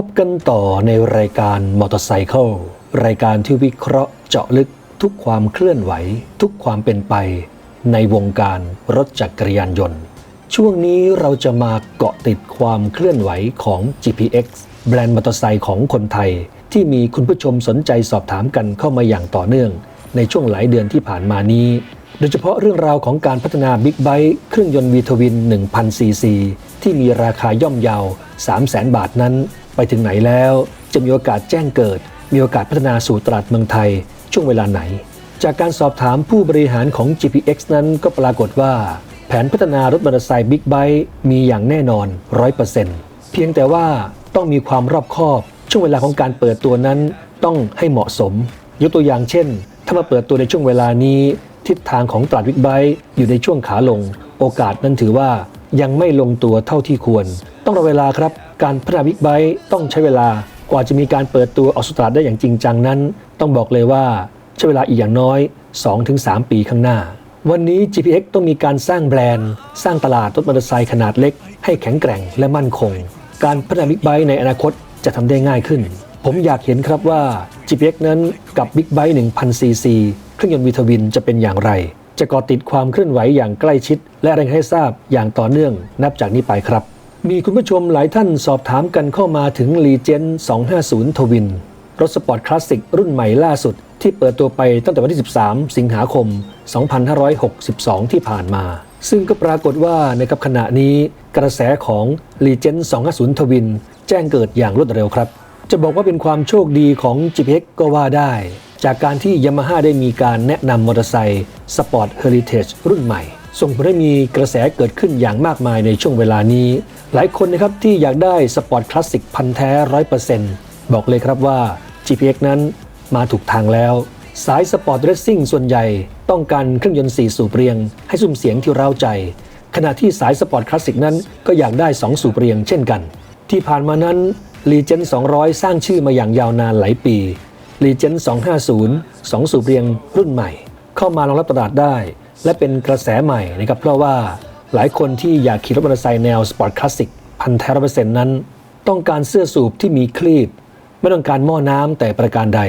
พบกันต่อในรายการมอเตอร์ไซค์รายการที่วิเคราะห์เจาะลึกทุกความเคลื่อนไหว ทุกความเป็นไป ในวงการรถจักรยานยนต์ ช่วงนี้เราจะมาเกาะติดความเคลื่อนไหวของ GPX แบรนด์มอเตอร์ไซค์ของคนไทย ที่มีคุณผู้ชมสนใจสอบถามกันเข้ามาอย่างต่อเนื่อง ในช่วงหลายเดือนที่ผ่านมานี้ โดยเฉพาะเรื่องราวของการพัฒนาบิ๊กไบค์เครื่องยนต์วีทวิน 1000ซีซีที่มีราคาย่อมเยาว 300,000 บาทนั้น ไปถึงไหนแล้วจะมีโอกาสแจ้งเกิด มีโอกาสพัฒนาสู่ตลาดเมืองไทย ช่วงเวลาไหน จากการสอบถามผู้บริหารของ GPX นั้นก็ปรากฏว่า แผนพัฒนารถมอเตอร์ไซค์บิ๊กไบค์มีอย่างแน่นอน 100%เพียงแต่ว่าต้องมีความรอบคอบ ช่วงเวลาของการเปิดตัวนั้นต้องให้เหมาะสม ยกตัวอย่างเช่น ถ้ามาเปิดตัวในช่วงเวลานี้ ทิศทางของตลาดบิ๊กไบค์อยู่ในช่วงขาลง โอกาสนั้นถือว่ายังไม่ลงตัวเท่าที่ควร ต้องรอเวลาครับ การพัฒนาบิ๊กไบค์ต้องใช้เวลากว่าจะมีการเปิดตัวออกสู่ตลาดได้อย่างจริงจังนั้น ต้องบอกเลยว่าใช้เวลาอีกอย่างน้อย 2-3 ปีข้างหน้า วันนี้ GPX ต้องมีการสร้างแบรนด์ สร้างตลาดรถมอเตอร์ไซค์ขนาดเล็ก ให้แข็งแกร่งและมั่นคง การพัฒนาบิ๊กไบค์ในอนาคตจะทำได้ง่ายขึ้น ผมอยากเห็นครับว่า GPX นั้นกับบิ๊กไบค์1,000ซีซีเครื่องยนต์วีทวินจะเป็นอย่างไร จะก่อติดความเคลื่อนไหวอย่างใกล้ชิด และรายงานให้ทราบอย่างต่อเนื่องนับจากนี้ไปครับ มีคุณผู้ชมหลายท่านสอบถามกันเข้ามาถึง l e g e n 250ทวินรถสปอร์ตคลาสสิกรุ่นใหม่ล่าสุด ที่เปิดตัวไปตั้งแต่วันที่ 13 สิงหาคม 2562 ที่ผ่านมา ซึ่งก็ปรากฏว่าในกับขณะนี้กระแสของ l e g e n 250ทวินแจ้งเกิดอย่างรวดเร็วครับ จะบอกว่าเป็นความโชคดีของ GPX ก็ว่าได้ จากการที่ Yamaha ได้มีการแนะนำมอเตอร์ไซค์ Sport Heritage รุ่นใหม่ ส่งผลให้มีกระแสเกิดขึ้นอย่างมากมายในช่วงเวลานี้ หลายคนนะครับที่อยากได้สปอร์ตคลาสสิกพันแท้ร้อยเปอร์เซ็นต์บอกเลยครับว่า GPX นั้นมาถูกทางแล้ว สายสปอร์ตเรซซิ่งส่วนใหญ่ ต้องการเครื่องยนต์4สูบเรียง ให้ซุ้มเสียงที่เร้าใจ ขณะที่สายสปอร์ตคลาสสิกนั้นก็อยากได้2สูบเรียงเช่นกัน ที่ผ่านมานั้น l e g e n 200 สร้างชื่อมาอย่างยาวนานหลายปี l e g e n 250 2 สูบเรียงรุ่นใหม่ เข้ามารองรับตลาดได้ และเป็นกระแสใหม่นะครับเพราะว่าหลายคนที่อยากขี่รถมอเตอร์ไซค์แนวสปอร์ตคลาสสิกพันแท้ร้อเปอร์เซ็นต์นั้น ต้องการเสื้อสูบที่มีคลีบ ไม่ต้องการหม้อน้ำแต่ประการใด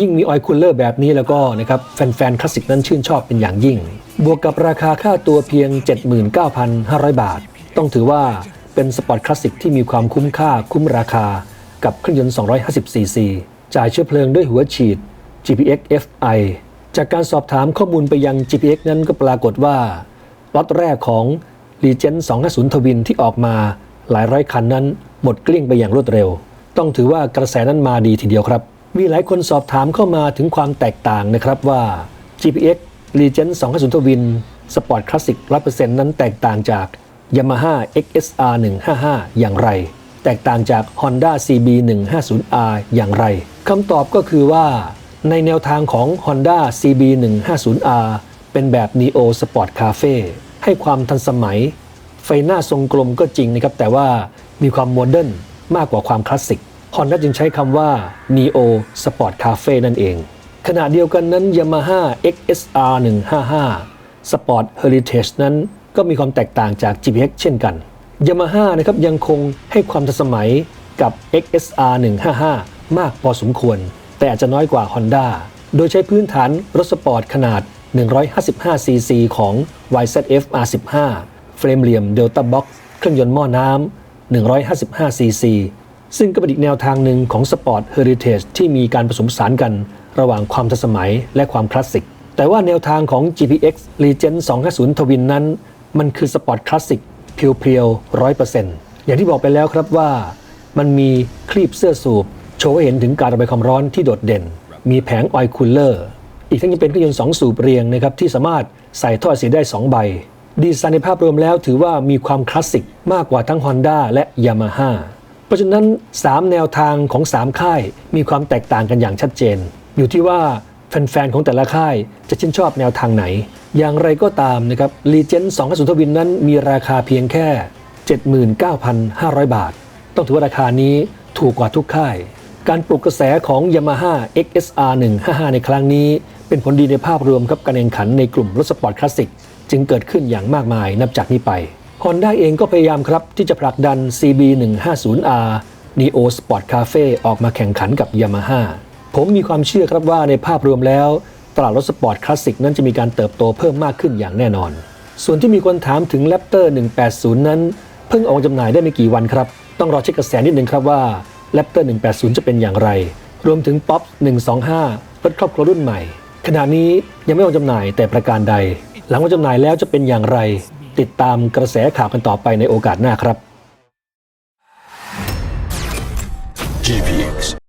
ยิ่งมีออยคูลเลอร์แบบนี้แล้วก็นะครับแฟนๆคลาสสิกนั้นชื่นชอบเป็นอย่างยิ่ง บวกกับราคาค่าตัวเพียง 79,500 บาท ต้องถือว่าเป็นสปอร์ตคลาสสิกที่มีความคุ้มค่าคุ้มราคา กับเครื่องยนต์ 250ซีซีจ่ายเชื้อเพลิงด้วยหัวฉีด GPX FI จากการสอบถามข้อมูลไปยัง GPX นั้นก็ปรากฏว่าล็อตแรกของ r e g e n 250 ทวินที่ออกมาหลายร้อยคันนั้น หมดเกลี้ยงไปอย่างรวดเร็ว ต้องถือว่ากระแสนั้นมาดีทีเดียวครับ มีหลายคนสอบถามเข้ามาถึงความแตกต่างนะครับว่า GPX r e g e n 250 ทวิน Sport Classic 100%นั้นแตกต่างจาก Yamaha XSR 155 อย่างไร แตกต่างจาก Honda CB 150R อย่างไรคำตอบก็คือว่า ในแนวทางของ Honda CB 150R เป็นแบบ Neo Sport Cafe ให้ความทันสมัย ไฟหน้าทรงกลมก็จริงนะครับ แต่ว่ามีความโมเดิร์นมากกว่าความคลาสสิก Honda จึงใช้คำว่า Neo Sport Cafe นั่นเอง ขณะเดียวกันนั้น Yamaha XSR 155 Sport Heritage นั้นก็มีความแตกต่างจาก GPX เช่นกัน Yamaha นะครับยังคงให้ความทันสมัยกับ XSR 155 มากพอสมควร แต่อาจจะน้อยกว่า Honda โดยใช้พื้นฐานรถสปอร์ตขนาด 155cc ของ YZF R15 เฟรมเหลี่ยม Delta Box เครื่องยนต์หม้อน้ำ 155cc ซึ่งก็เป็นอีกแนวทางหนึ่งของ Sport Heritage ที่มีการผสมผสานกันระหว่างความทันสมัยและความคลาสสิก แต่ว่าแนวทางของ GPX Legend 250 Twin นั้น มันคือ Sport Classic เพียวๆ100%อย่างที่บอกไปแล้วครับว่า มันมีคลีบเสื้อสูบ ว์ให้เห็นถึงการระบายความร้อนที่โดดเด่น มีแผงออยล์คูลเลอร์ อีกทั้งยังเป็นเครื่องยนต์2สูบเรียงนะครับที่สามารถใส่ท่อไอเสียได้ 2 ใบ ดีไซน์ในภาพรวมแล้วถือว่ามีความคลาสสิกมากกว่าทั้ง Honda และ Yamaha เพราะฉะนั้น 3 แนวทางของ 3 ค่ายมีความแตกต่างกันอย่างชัดเจน อยู่ที่ว่าแฟนๆ ของแต่ละค่ายจะชื่นชอบแนวทางไหน อย่างไรก็ตามนะครับ Legend 2 0ทวินนั้นมีราคาเพียงแค่ 79,500 บาท ต้องถือว่าราคานี้ถูกกว่าทุกค่าย การปลุกกระแสของ Yamaha XSR 155 ในครั้งนี้ เป็นผลดีในภาพรวมครับการแข่งขันในกลุ่มรถสปอร์ตคลาสสิกจึงเกิดขึ้นอย่างมากมายนับจากนี้ไป Honda เองก็พยายามครับที่จะผลักดัน CB 150R Neo Sport Cafe ออกมาแข่งขันกับ Yamaha ผมมีความเชื่อครับว่าในภาพรวมแล้ว ตลาดรถสปอร์ตคลาสสิกนั้นจะมีการเติบโตเพิ่มมากขึ้นอย่างแน่นอน ส่วนที่มีคนถามถึง Raptor 180 นั้น เพิ่งออกจำหน่ายได้ไม่กี่วันครับ ต้องรอเช็คกระแสนิดนึงครับว่า แรปเตอร์180 จะเป็นอย่างไร รวมถึงป๊อป125รถครอบครัวรุ่นใหม่ ขณะนี้ยังไม่ออกจำหน่ายแต่ประการใด หลังวางจำหน่ายแล้วจะเป็นอย่างไร ติดตามกระแสข่าวกันต่อไปในโอกาสหน้าครับ GPX